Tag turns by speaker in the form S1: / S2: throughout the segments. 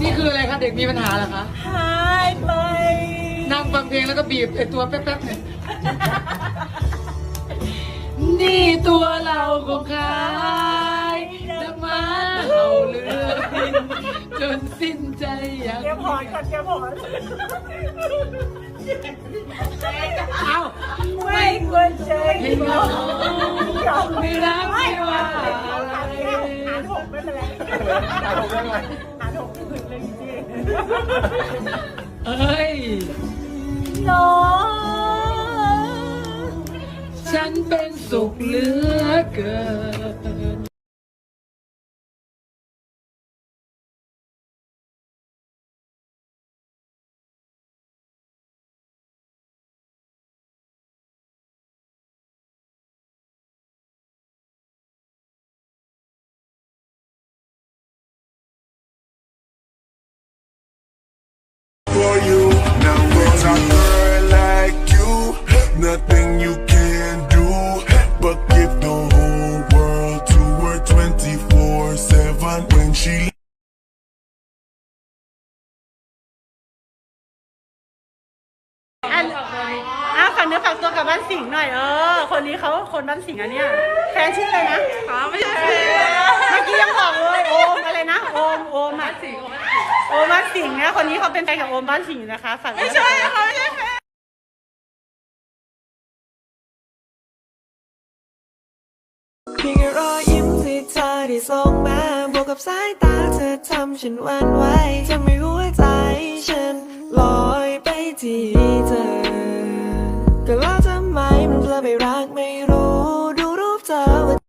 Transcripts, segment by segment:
S1: นี่คืออะไรคะเด็กมีปัญหาเหรอคะ
S2: หายไป
S1: นั่งฟังเพลงแล้วก็บีบไอตัวแป๊บๆเนี่ยนี่ตัวเราคงขายน้ำมาเห่าเรือบินจนสิ้นใจอย่าง
S2: เก็บหอนก่อนเก็บหอน
S1: เอ้า
S2: ไม่ควรเจอ
S1: ให้น้องไม่รักไม่ว่าอะไร
S2: หารหกไม่เป็นไรหารหกไม่เป็นไร เอ้
S1: ย
S2: น้อง
S1: ฉันเป็นสุขเหลือเกิน
S3: nothing you can do but give the whole world to her 24 7 when she
S2: อันอะฝากเนื้อฝากตัวกับบ้านสิงห์หน่อยเออ คนนี้เขาคนบ้านสิงห์อันเนี้ยแฟนชื่ออะไรนะอ๋อไม่ใช่แฟนเมื่อกี้ยังบอกเลยโอมอะไรนะโอมโอมบ้านสิงห์โอมบ้านสิงห์เนี่ยคนนี้เขาเป็นแฟนกับโอมบ้านสิงห์นะคะฝากไม่ใช่เขาไม่ใช่แฟน
S4: พียงแค่รอยยิ้มที่เธอได้ส่งมาบวกกับสายตาเธอทำฉันหวั่นไหวทำให้หัวใจฉันลอยไปที่เธอ ก็แล้วทำไมมันเพลอไปรักไม่รู้ ดูรูปเธอ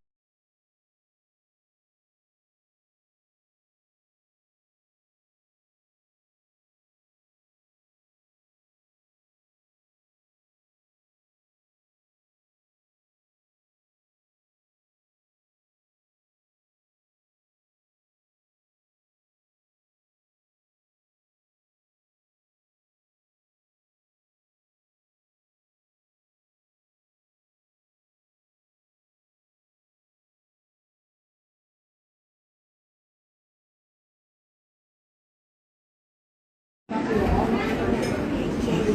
S5: 耶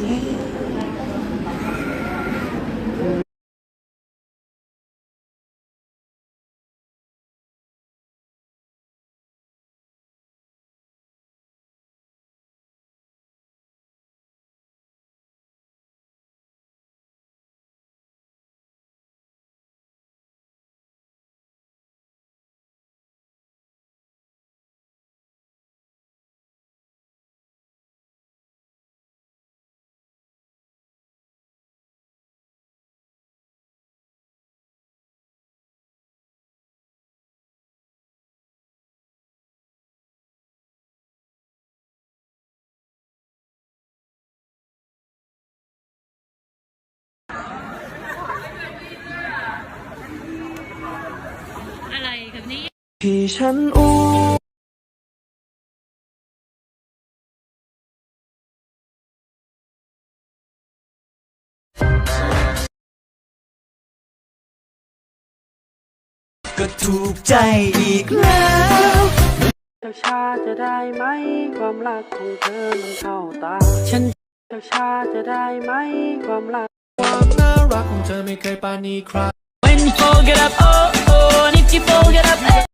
S5: 耶。
S4: ที่ฉันอู้ก็ถูกใจอีกแล้ว
S6: ช้าๆจะได้ไหม ความรักของเธอมันเข้าตา
S4: ฉัน
S6: ช้าๆจะได้ไหม ความรัก
S4: ความน่ารักของเธอไม่เคยปรานีใคร
S5: When you fold it up oh oh and if you fold it up eh